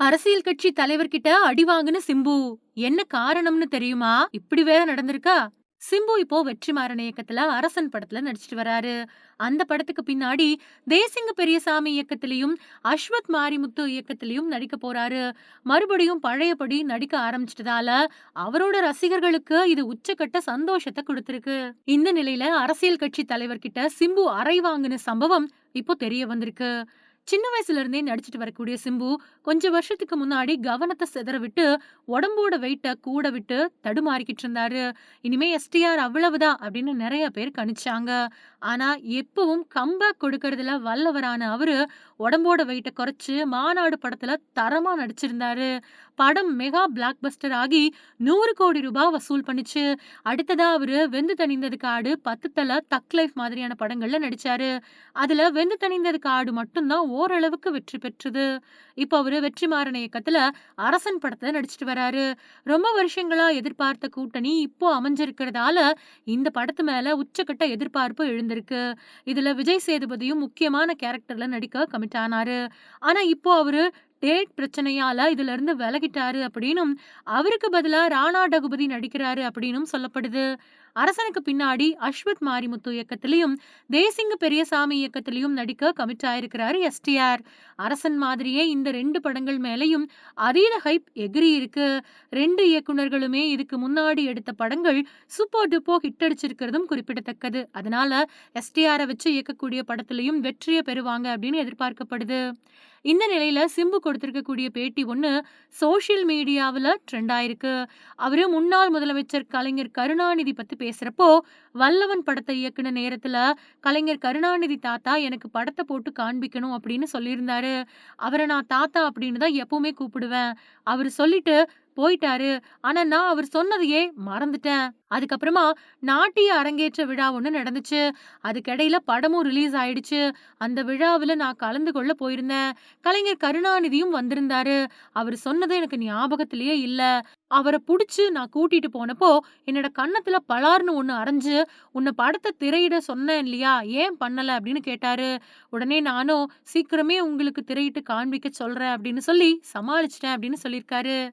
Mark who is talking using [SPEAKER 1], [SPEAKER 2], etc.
[SPEAKER 1] அரசியல் கட்சி தலைவர்கிட்ட அடி வாங்குன சிம்பு. என்ன காரணம்னு தெரியுமா? இப்படி வேற நடந்திருக்கா? சிம்பு இப்போ வெற்றிமாறன் இயக்கத்துல அரசன் படத்துல நடிச்சிட்டு வராரு. அந்த படத்துக்கு பின்னாடி தேசிங்க பெரியசாமி இயக்கத்திலையும் அஸ்வத் மாரிமுத்து இயக்கத்திலையும் நடிக்க போறாரு. மறுபடியும் பழையபடி நடிக்க ஆரம்பிச்சிட்டதால, அவரோட ரசிகர்களுக்கு இது உச்சக்கட்ட சந்தோஷத்தை கொடுத்திருக்கு இந்த நிலையில அரசியல் கட்சி தலைவர்கிட்ட சிம்பு அறை வாங்குன சம்பவம் இப்போ தெரிய வந்திருக்கு. சின்ன வயசுல இருந்தே நடிச்சிட்டு வரக்கூடிய சிம்பு, கொஞ்சம் வருஷத்துக்கு முன்னாடி கவனத்தை சிதற விட்டு, உடம்போட வெயிட்ட கூட விட்டு தடுமாறிக்கிட்டு இருந்தாரு. இனிமே எஸ்டிஆர் அவ்வளவுதான் அப்படின்னு நிறைய பேர் கணிச்சாங்க. ஆனா, எப்பவும் கம்பேக் கொடுக்கறதுல வல்லவரான அவரு, உடம்போட வெயிட்ட குறைச்சு மாநாடு படத்துல தரமா நடிச்சிருந்தாரு. படம் மெகா பிளாக் பஸ்டர் ஆகி ரூ. 100,00,00,000 வசூல் பண்ணிச்சு அடுத்ததா அவரு வெந்து தணிந்தது காடு, பத்து தலை தக் லைஃப் மாதிரியான படங்கள்ல நடிச்சாரு. அதுல வெந்து தணிந்தது காடு மட்டும் தான் ஓரளவுக்கு வெற்றி பெற்றது. இப்போ அவரு வெற்றிமாறன் இயக்கத்துல அரசன் படத்தை நடிச்சிட்டு வராரு. ரொம்ப வருஷங்களா எதிர்பார்த்த கூட்டணி இப்போ அமைஞ்சிருக்கிறதால, இந்த படத்து மேல உச்சக்கட்ட எதிர்பார்ப்பு எழுந்திருக்கு. இதுல விஜய் சேதுபதியும் முக்கியமான கேரக்டர்ல நடிக்க கமிட் ஆனாரு. ஆனா, இப்போ அவரு டேட் பிரச்சனையால இதுல இருந்து விலகிட்டாரு அப்படின்னும், அவருக்கு பதிலாக ராணா டகுபதி நடிக்கிறாரு அப்படின்னும் சொல்லப்படுது. அரசனுக்கு பின்னாடி அஸ்வத் மாரிமுத்து இயக்கத்திலையும் தேசிங்க பெரியசாமி இயக்கத்திலையும் நடிக்க கமிட் ஆயிருக்கிறாரு எஸ்டிஆர். அரசன் மாதிரியே இந்த ரெண்டு படங்கள் மேலேயும் அதீத ஹைப் எகிறி இருக்கு. ரெண்டு இயக்குனர்களுமே இதுக்கு முன்னாடி எடுத்த படங்கள் சூப்பர் டூப்போ ஹிட் அடிச்சிருக்கிறதும் குறிப்பிடத்தக்கது. அதனால எஸ்டிஆரை வச்சு இயக்கக்கூடிய படத்திலையும் வெற்றியை பெறுவாங்க அப்படின்னு எதிர்பார்க்கப்படுது. இந்த நிலையில சிம்பு கொடுத்திருக்கக்கூடிய பேட்டி ஒண்ணு சோஷியல் மீடியாவில் ட்ரெண்ட் ஆயிருக்கு. அவரு முன்னாள் முதலமைச்சர் கலைஞர் கருணாநிதி பத்தி பேசுறப்போ, வல்லவன் படத்தை இயக்குன நேரத்துல கலைஞர் கருணாநிதி தாத்தா எனக்கு படத்தை போட்டு காண்பிக்கணும் அப்படின்னு சொல்லியிருந்தாரு. அவரை நான் தாத்தா அப்படின்னு தான் எப்பவுமே கூப்பிடுவேன். அவர் சொல்லிட்டு போயிட்டாரு. ஆனா, நான் அவர் சொன்னதையே மறந்துட்டேன். அதுக்கப்புறமா நாட்டிய அரங்கேற்ற விழா ஒன்று நடந்துச்சு. அதுக்கிடையில படமும் ரிலீஸ் ஆயிடுச்சு. அந்த விழாவில் நான் கலந்து கொள்ள போயிருந்தேன். கலைஞர் கருணாநிதியும் வந்திருந்தாரு. அவர் சொன்னது எனக்கு ஞாபகத்திலேயே இல்லை அவரை பிடிச்சி நான் கூட்டிட்டு போனப்போ, என்னோட கன்னத்துல பலார்னு ஒன்று அறைஞ்சு, உன்னை படத்தை திரையிட சொன்னேன் இல்லையா? ஏன் பண்ணலை அப்படின்னு கேட்டாரு. உடனே நானும், "சீக்கிரமே உங்களுக்கு திரையிட்டு காண்பிக்க சொல்றேன்" அப்படின்னு சொல்லி சமாளிச்சிட்டேன் அப்படின்னு சொல்லியிருக்காரு.